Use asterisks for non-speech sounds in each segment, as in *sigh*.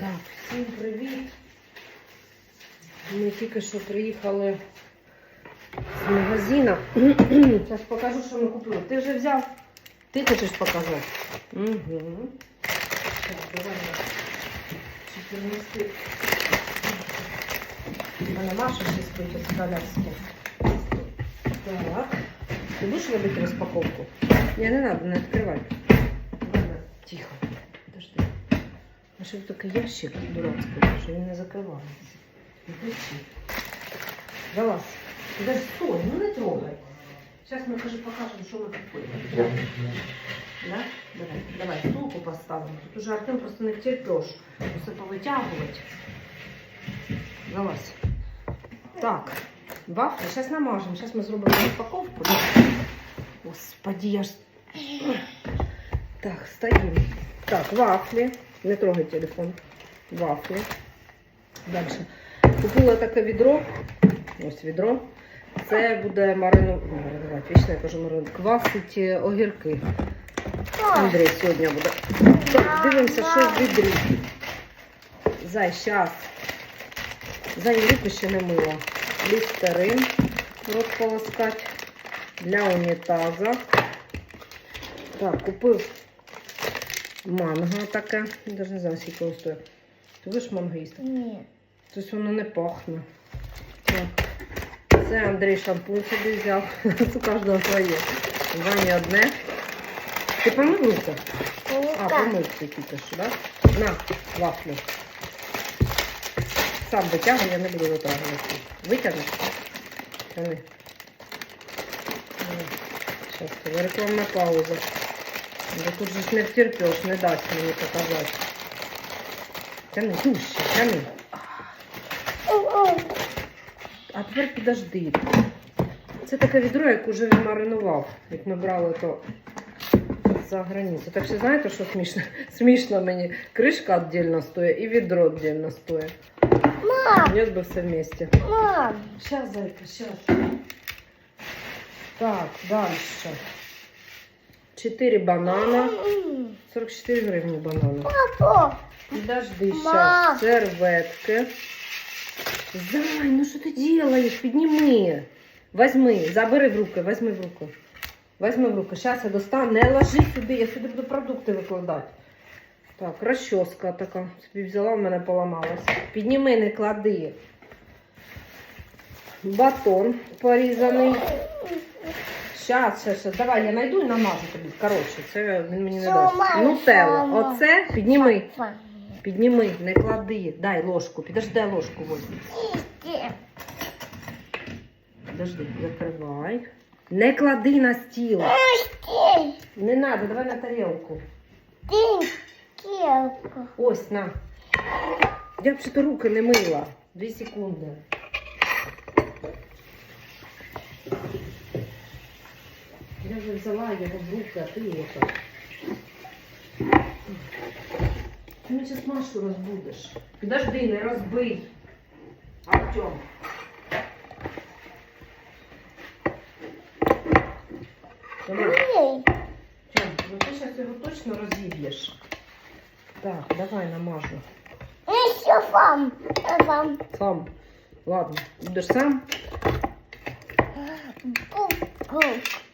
Так, всім привіт. Ми тільки що приїхали з магазину. *clears throat* Зараз покажу, що ми купили. Ти вже взяв? Ти хочеш показати? Угу. Так, давай я чи принести. Мене Маша ще спить з коляски. Так. Ти будеш робити розпаковку? Ні, не треба, не відкривай. А що такий ящик дурацький, що він не закривається. Не кричи. Залазь. Да стой, ну не трогай. Зараз ми каже, покажемо, що ми купили. Да? Давай, давай, стулку поставимо. Тут уже Артем просто не втерпеш. Усе повитягувати. Залазь. Так, вафли. Зараз намажемо. Зараз ми зробимо розпаковку. Да? Господи, я ж... Так, стоїмо. Так, вафлі. Не трогай телефон. Вафлі. Далі. Купила таке відро. Ось відро. Це буде марину... маринувати. Вічно я кажу марину. Квасить е, огірки. Андрій сьогодні буде. Так, дивимося, що в відрі. Зай, щас. Зай руки ще не мила. Лістерин. Рот полоскати. Для унітаза. Так, купив манго таке. Я навіть не знаю, скільки воно стоїть. Ти будеш манго їсти? Ні. Тобто воно не пахне. Це Андрій шампунь собі взяв. *laughs* Це у кожного своє. Ваня одне. Ти помив? А, помив ти тільки що, так? Да? На, вафлю. Сам витягуй, я не буду витягувати. Витягни. Тяни. Зараз рекламна пауза. Бо тут же не втерпеш, не дасть мені показати. Тяни, дужче, тяни. А тепер підожди. Це таке відро, як уже він маринував, як ми брали то за границю. Так що знаєте, що смішно? *laughs* Смішно мені. Кришка віддільно стоїть і відро віддільно стоїть. Мам, Нет бы все вместе. мам. Сейчас, зайка, сейчас. Так, дальше. 4 банана. 44 гривні банана. Папа, Подожди, сейчас. Серветки. Зай, ну что ты делаешь? Подними. Возьми, забери в руки, возьми в руку. Возьми в руку. Сейчас я достану. Не ложи сюди, я сюди буду продукти викладати. Так, розчоска така. Собі взяла, в мене поламалась. Підніми, не клади. Батон порізаний. Щас, щас, щас. Давай, я знайду і намажу тобі. Коротше, це він мені не дасть. Сама, Нутелла. Оце підніми. Підніми, не клади. Дай ложку. Підожди, дай ложку возьми. Иди. Подожди, закривай. Не клади на стіл. Не надо, давай на тарілку. Ось, на. Я взагалі руки не мила. Дві секунди. вже взяла його в руки, а ти ото. Ти мене зараз Машу розбудиш. Підожди, не розбий. Артем. Давай. Эй. Тьом, ну ти зараз його точно розіб'єш. Так, давай намажу. Еще вам. Вам. Сам. Ладно, будешь сам?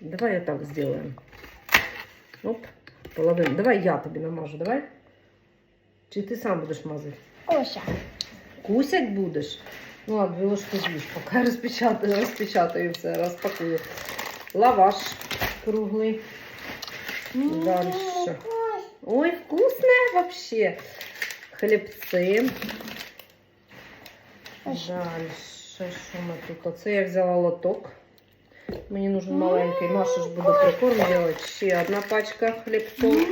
Давай я так сделаем. Оп, половину. Давай я тобі намажу, давай. Чи ти сам будеш мазати? Куся. Кусять будеш? Ну ладно, дві ложки з'їж, поки розпечатаю, розпечатаю все, розпакую. Лаваш круглий. Дальше. Ой, вкусне вообще. Хлібці. Дальше, що ми тут? Оце я взяла лоток. Мені нужен маленький. Маша ж буде прикорм робити. Ще одна пачка хлібців.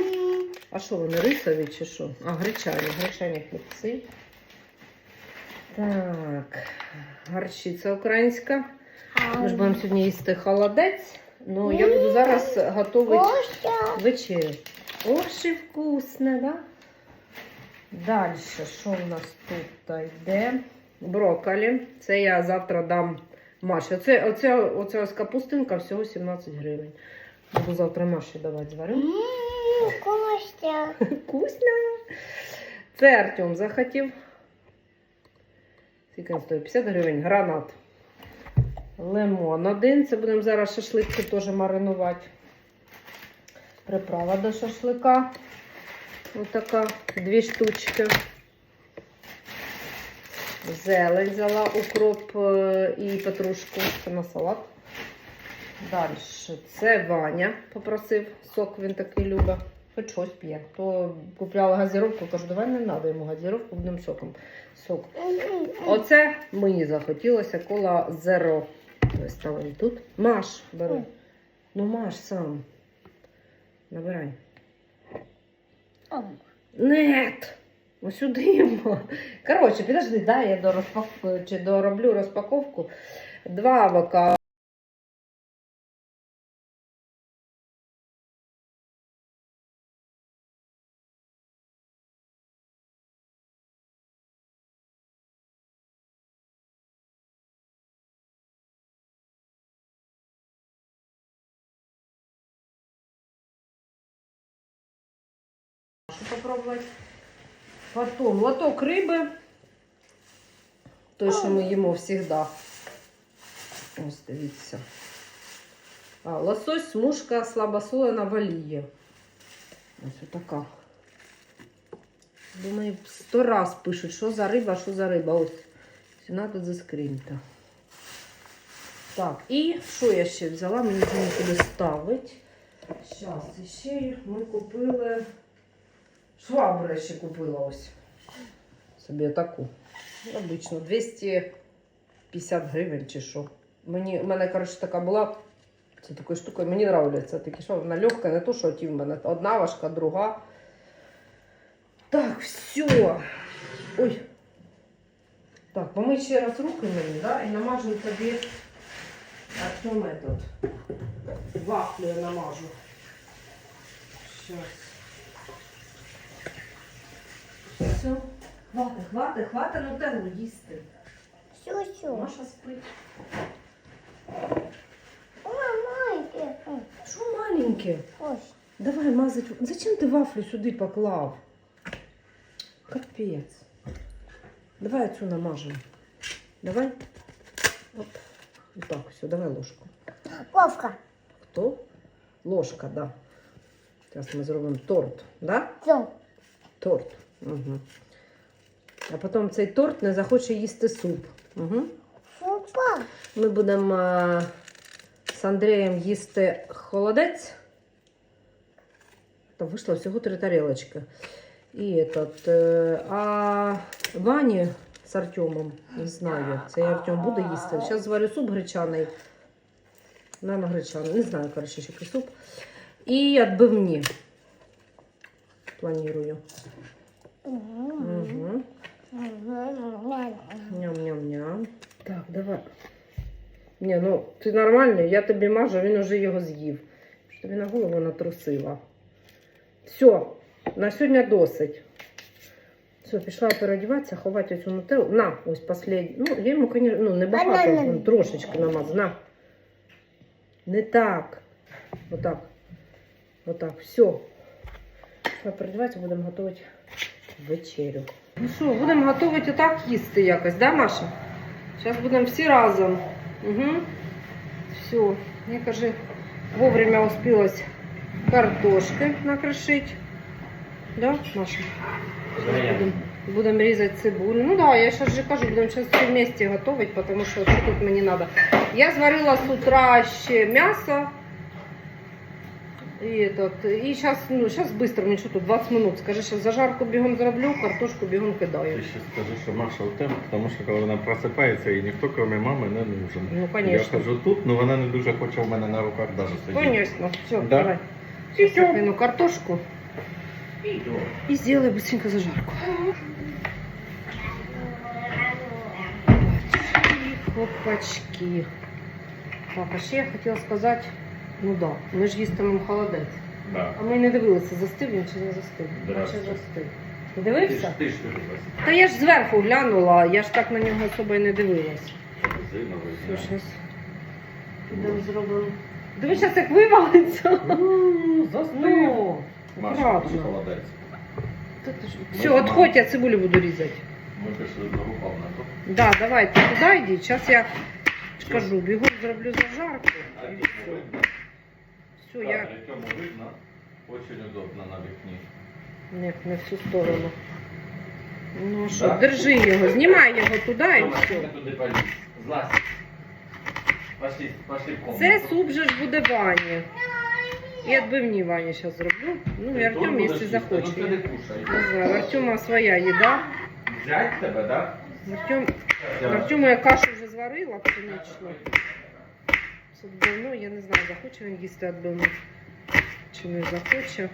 А що вони рисові чи що? А, гречані, гречані хлібці. Так, гарчиця українська. Ми ж будемо сьогодні їсти холодець. Ну, я буду зараз готувати вечерю. Ох, і вкусне, да? Далі, що в нас тут йде? Брокколі. Це я завтра дам Маші. Оце, оце, оце ось капустинка всього 17 гривень. Буду завтра Маші давати зварю. М, Куся. *laughs* Вкусно. Це Артем захотів. Скільки він стоїть? 50 гривень. Гранат. Лимон один. Це будемо зараз шашлики теж маринувати. Приправа до шашлика. Ось така. Дві штучки. Зелень взяла, укроп е, і петрушку. Це на салат. Далі. Це Ваня попросив. Сок він такий любить. Хоч щось п'є. То купляла газіровку, кажу, давай не треба йому газіровку, будемо соком. Сок. Оце мені захотілося кола зеро. Ставимо тут. Маш, бери. Ну маш сам. Набирай. Нет! Ось сюди йому. Коротше, підожди, да, я до чи дороблю розпаковку. Два авокадо. попробувати. Потом лоток риби. Той, що ми їмо завжди. Ось дивіться. А, лосось, смужка слабосолена в олії. Ось така. Думаю, сто раз пишуть, що за риба, що за риба. Ось. Ціна тут заскріньта. Так, і що я ще взяла? Мені нікуди ставить. Зараз, ще ми купили. Швабру я ще купила ось. Собі таку. Обично 250 гривень чи що. Мені, у мене, коротше, така була. Це такою штукою. Мені подобається. Такі що вона легка, не то, що ті в мене. Одна важка, друга. Так, все. Ой. Так, помий ще раз руки мені, да? І намажу тобі этот. Вафлю я намажу. Сейчас. Все. Хвати, хвати, хвати нутеллу їсти. Сю-сю. Маша спить. Мамайки. Що маленьке? Ось. Давай мазать. Зачем ти вафлю сюди поклав? Капець. Давай цю намажемо. Давай. Оп. Так, все, давай ложку. Вовка. Хто? Ложка, да. Зараз ми зробимо торт, да? Цю. Торт. Угу. А потім цей торт не захоче їсти суп. Угу. Супа. Ми будемо е, з Андрієм їсти холодець. Там вийшло всього три тарілочки. І этот, е, а Вані з Артемом, не знаю, це Артем буде їсти. Зараз зварю суп гречаний. Наверно, гречаний. Не знаю, коротше, який суп. І відбивні. Планую. Угу. Ням-ням-ням. Так, давай. Ні, ну ти нормальний, я тобі мажу, він уже його з'їв. Що тобі на голову натрусила. Все, на сьогодні досить. Все, пішла переодіватися, ховати цю нутеллу. На, ось последній. Ну, я йому, звісно, ну, не багато, він трошечки намазав. На. Не так. Отак. Отак. Все. Пішла переодіватися, будемо готувати вечерю. Ну що, будемо готувати отак їсти якось, да, Маша? Зараз будемо всі разом. Угу. Все. Я кажи, вовремя успілось картошки накрошити. Да, Маша? Будемо будем різати цибулю. Ну да, я зараз же кажу, будемо зараз все вместе готувати, тому що що тут мені треба. Я зварила з утра ще м'ясо. І, этот, і зараз, ну, зараз швидко, мені що тут 20 минут. Скажи, що зажарку бігом зроблю, картошку бігом кидаю. Ти ще скажи, що Маша у тебе, тому що коли вона просипається, і ніхто, крім мами, не нужен. Ну, Я конечно. хожу тут, але вона не дуже хоче в мене на руках навіть сидіти. Конечно. Все, Да. давай. Сейчас я кину картошку и сделаю быстренько зажарку. Хопачки. Так, а ще я хотіла сказати, ну да, ми ж їстимемо холодець. Да. А ми не дивилися, застив він чи не застив. Наче застив. Ти Ти ж ти ж. Та я ж зверху глянула, я ж так на нього особо і не дивилась. Все, щас. Підемо зробимо. Диви, зараз як вивалиться. Ну. Ну, Маша, чи холодець. Все, отходь, я цибулю буду різати. Ми пішли до упав на то. Да, давай, ти туди йди. Зараз я ж кажу, бігом зроблю зажарку. І все. Все, я... Артему видно, очень удобно на вікні. Ні, не в цю сторону. Ну що, Да? держи його, знімай його туди і все. туди поліз. Злазь. Пошли, пошли в комнату. Це суп же ж буде Вані. І відбивні Вані зараз зроблю. Ну і Артем, якщо захоче. Ну, ти не кушай. Не знаю, в Артема своя їда. Взять тебе, да? Артем, Артему я кашу вже зварила пшеничну. Відбивну, я не знаю, захоче він їсти відбивну. Чи не захоче.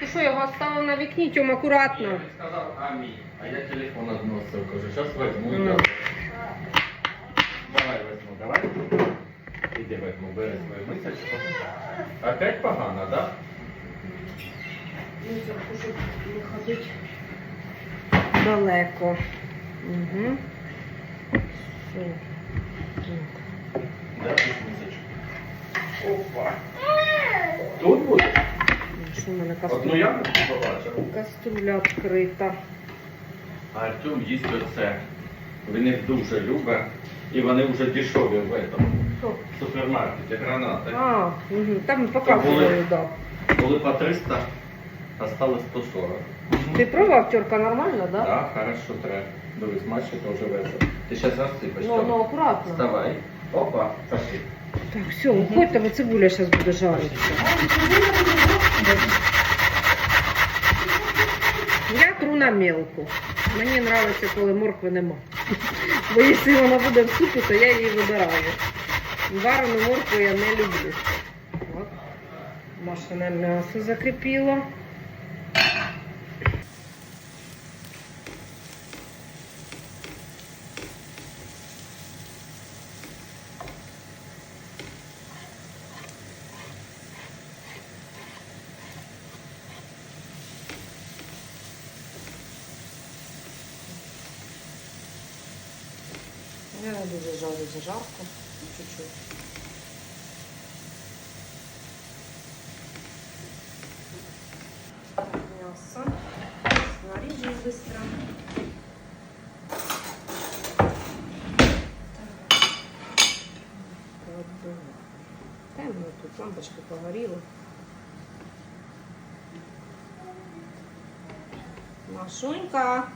Ти що, його оставив на вікні, Тьом, акуратно. Він сказав амінь, а я телефон односив. Кажу, зараз візьму. Ну. давай. Візьму, давай. Іди візьму, бери свою мисочку. Опять погано, да? Не ходити далеко. Угу. Опа. Тут буде? Що в мене Одну каструля? яблуку побачив. Каструля відкрита. А Артем їсть оце. Він їх дуже любить. І вони вже дешеві в этом Що? супермаркеті, гранати. А, угу. там показували, да. Були по 300, а стали 140. Ти пробував тюрка нормально, да? Да, хорошо, треба. Дивись, Маші теж везе. Ти зараз розсипеш. Ну, ну акуратно. Вставай. Опа, пошли. Так, все, уходьте, бо цибуля зараз буде жаритися. Я тру на мелку. Мені подобається, коли моркви нема. Бо якщо вона буде в супі, то я її вибираю. Варену моркву я не люблю. От. Машине м'ясо закріпило. Я не дуже жарю зажарку. Чуть-чуть. Мясо. Нарежу быстро. Темно тут лампочка погоріла. Машунька.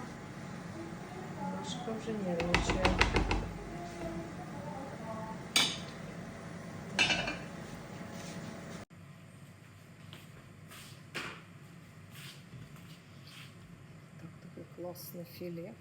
Машка вже нервничає. таке класне філе.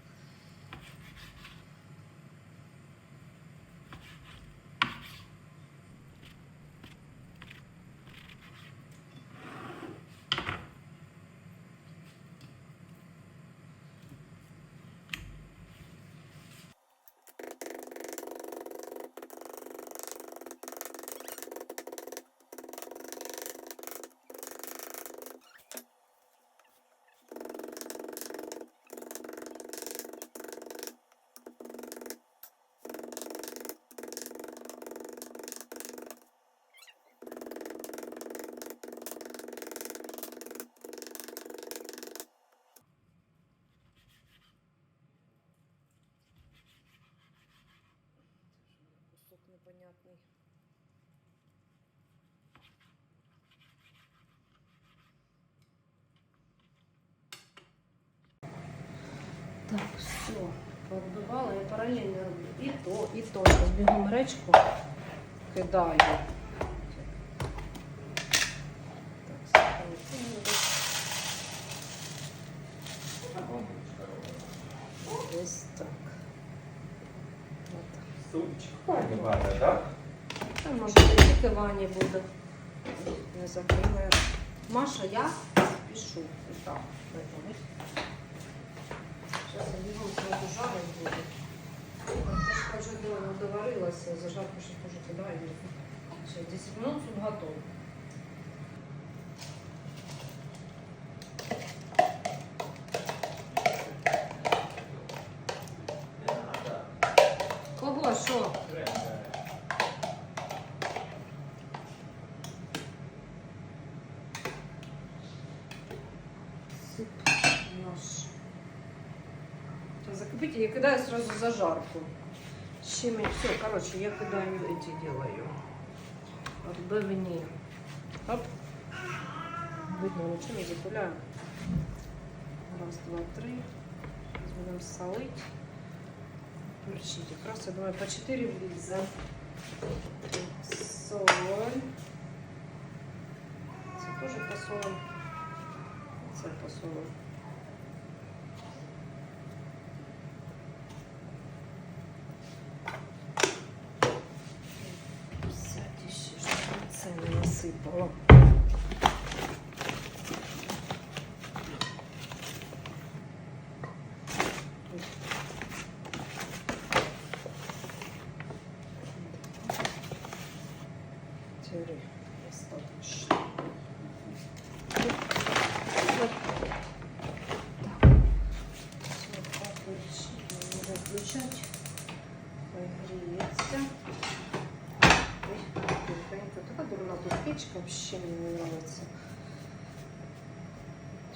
пообдувала, я паралельно роблю і то, і то. Зараз бігом речку кидаю. Так, Ось так. Пані Ваня, да? Та може тільки Вані буде. Не закриває. Маша, я пишу. І так. Зараз я бігом зразу жарить буде. Картошка вже до- доварилася, зажарку ще теж кидаю. Ще 10 минут суп готовий. Кипить, я кидаю сразу зажарку. Щемень. Все, короче, я кидаю эти делаю. Отбивні. Оп. Видно, ничего не. Раз, два, три. Будем солить. Перчить. Якраз, я думаю, по 4 влізе. Соль. Це теж посолим. Це посолим. 好了。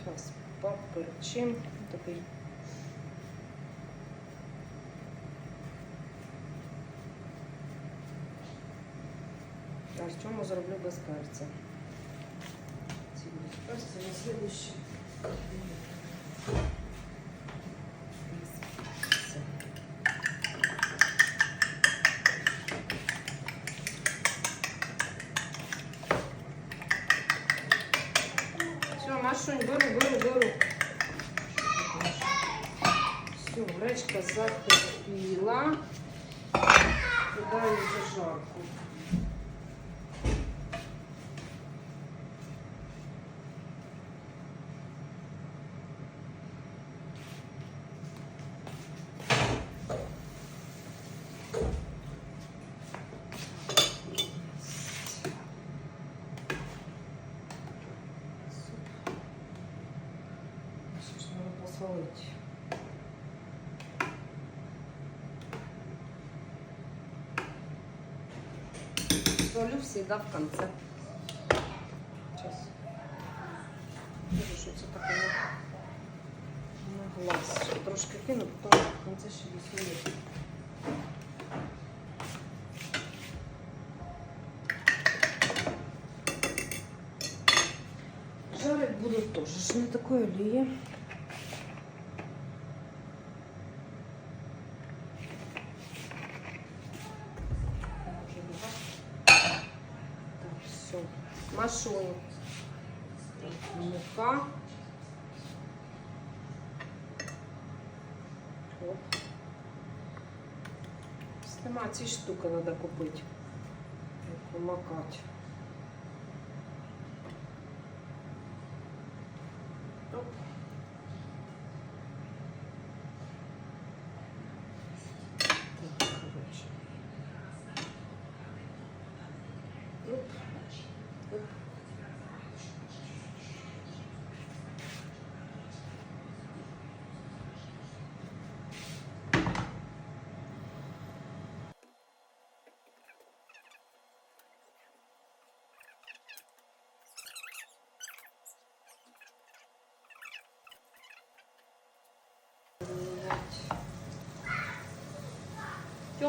Сейчас поперчим. Такий А в чому зроблю без перця. Ці без перця на слідуючий. Без перця. Все, Машунь, беру, беру, беру. Все, гречка закипіла. Кидаю зажарку. посолить? Солю всегда в конце. Сейчас. Вижу, що це таке на, на глаз. Ще трошки кину, потім в конце ще досолю. Жарить буду тоже ж на такой олії. Так, мука. Оп. Сtima ці штуки треба купити. Як макати. Оп. Так, короче. Оп. Оп.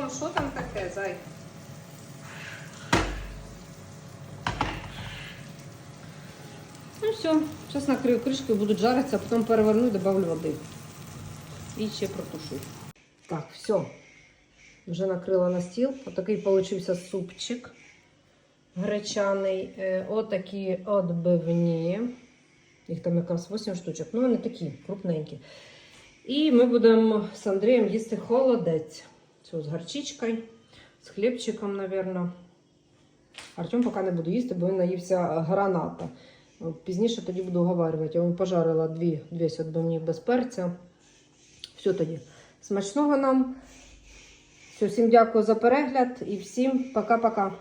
Тьом, що там таке, зай? Ну все, сейчас накрою крышкой, будут жариться, а потом переверну добавлю воды. І ще протушу. Так, все. Вже накрила на стіл. Отакий получився супчик гречаний. Е, Отакі отбивні. Їх там якраз 8 штучок. Ну, вони такі крупненькі. І ми будемо з Андрієм їсти холодець. Все, з гарчичкою, з хлібчиком, мабуть. Артем поки не буду їсти, бо він наївся граната. Пізніше тоді буду оговарювати. Я вам пожарила дві, дві відбивні без перця. Все тоді. Смачного нам. Все, всім дякую за перегляд і всім пока-пока.